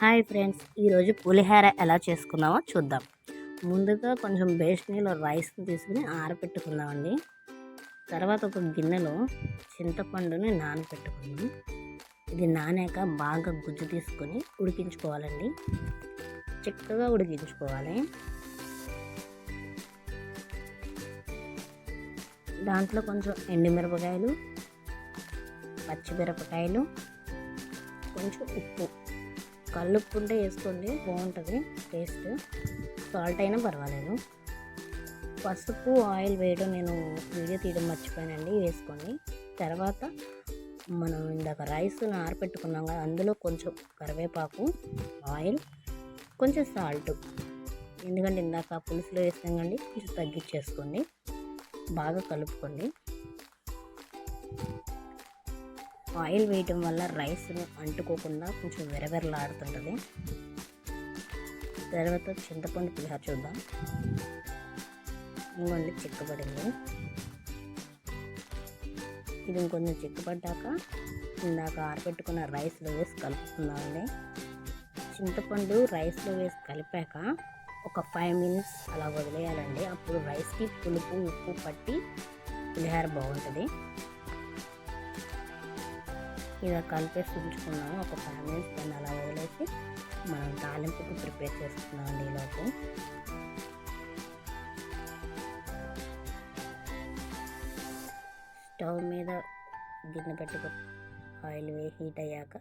Hi friends ఈరోజు పులిహోర ఎలా చేసుకుందామో చూద్దాం. ముందుగా కొంచెం బేస్నీలో రైస్ని తీసుకుని ఆరబెట్టుకుందామండి తర్వాత ఒక గిన్నెలో చింతపండుని నానబెట్టుకుందాం ఇది నానాక బాగా గుజ్జు తీసుకొని ఉడికించుకోవాలండి. చక్కగా ఉడికించుకోవాలి. దాంట్లో కొంచెం ఎండుమిరపకాయలు పచ్చిమిరపకాయలు కొంచెం ఉప్పు. కల్లుప్పుంటే వేసుకోండి. బాగుంటుంది టేస్ట్. సాల్ట్ అయినా పర్వాలేదు. పసుపు ఆయిల్ వేయడం నేను వీడియో తీయడం మర్చిపోయానండి. వేసుకోండి. తర్వాత మనం ఇందాక రైస్ ఆరపెట్టుకున్నాం కదా అందులో కొంచెం కరివేపాకు ఆయిల్ కొంచెం సాల్ట్. ఎందుకంటే ఇందాక పులుసులో వేస్తాం కండి కొంచెం తగ్గించేసుకోండి. బాగా కలుపుకోండి. ఆయిల్ వేయటం వల్ల రైస్ అంటుకోకుండా కొంచెం వెరవెరలాడుతుంటుంది తర్వాత చింతపండు పులిహార చూద్దాం. ఇంకొండి చిక్కబడింది ఇది ఇంకొంచెం చిక్కబడ్డాక ఇందాక ఆరబెట్టుకున్న రైస్లో వేసి కలుపుకుందామండి. చింతపండు రైస్లో వేసి కలిపాక ఒక ఫైవ్ మినిట్స్ అలా వదిలేయాలండి. అప్పుడు రైస్కి పులుపు ఉప్పు పట్టి పులిహార బాగుంటుంది. ఇలా కలిపేసి ఉంచుకున్నాము ఒక ఫైవ్ మినిట్స్ దాన్ని అలా వదిలేసి మనం తాలింపుకి ప్రిపేర్ చేసుకున్నాం ఈలోపు స్టవ్ మీద గిన్నె పెట్టుకు ఆయిల్ వే హీట్ అయ్యాక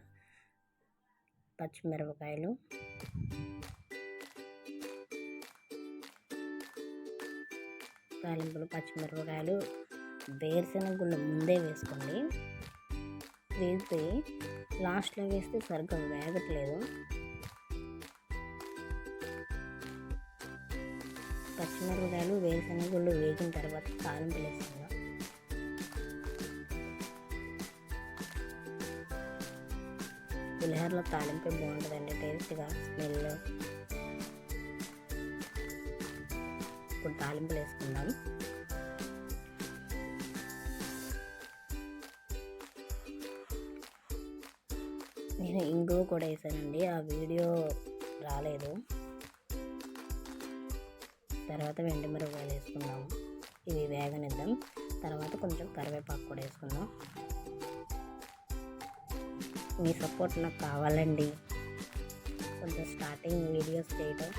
పచ్చిమిరపకాయలు. తాలింపులు పచ్చిమిరపకాయలు వేరుశనగ ముందే వేసుకోండి. వేసి లాస్ట్లో వేస్తే సరిగ్గా వేగట్లేదు. పచ్చిమిరపకాయలు వేరుశనగలు వేగిన తర్వాత తాలింపులు వేసుకుందాం. పులిహోరలో తాలింపు బాగుంటుందండి టేస్ట్గా స్మెల్. ఇప్పుడు తాలింపులు వేసుకుందాం. నేను ఇంగువ కూడా వేసానండి. ఆ వీడియో రాలేదు. తర్వాత వెండి మిరపకాయలు వేసుకుందాం. ఇవి వేగనిద్దాం. తర్వాత కొంచెం కరివేపాకు కూడా వేసుకుందాం. మీ సపోర్ట్ నాకు కావాలండి. కొంచెం స్టార్టింగ్ వీడియోస్ చేయటం.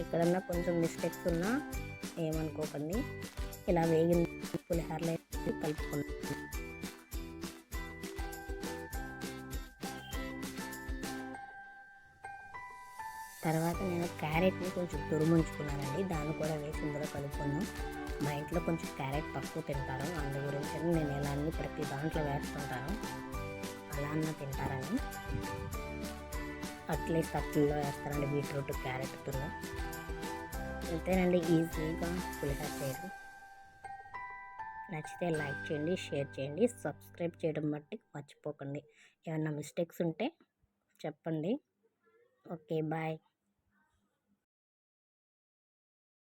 ఎక్కడన్నా కొంచెం మిస్టేక్స్ ఉన్నా ఏమనుకోకండి. ఇలా వేగిన పులిహోరలో కలుపుకుందాం. తర్వాత నేను క్యారెట్ని కొంచెం తురుముంచుకున్నానండి. దాన్ని కూడా వేసి ఇందులో కలుపుకున్నాం మా ఇంట్లో కొంచెం క్యారెట్ తక్కువ తింటారు. అందు గురించి నేను ఇలా అన్ని ప్రతి దాంట్లో వేస్తుంటాను. అలా అన్న తింటారని. అట్లే అట్లలో వేస్తారండి బీట్రూట్ క్యారెట్ తురుము. అంతేనండి. ఈజీగా పులిహార చేయడం. నచ్చితే లైక్ చేయండి షేర్ చేయండి. సబ్స్క్రైబ్ చేయడం బట్టి మర్చిపోకండి. ఏమన్నా మిస్టేక్స్ ఉంటే చెప్పండి. Okay bye.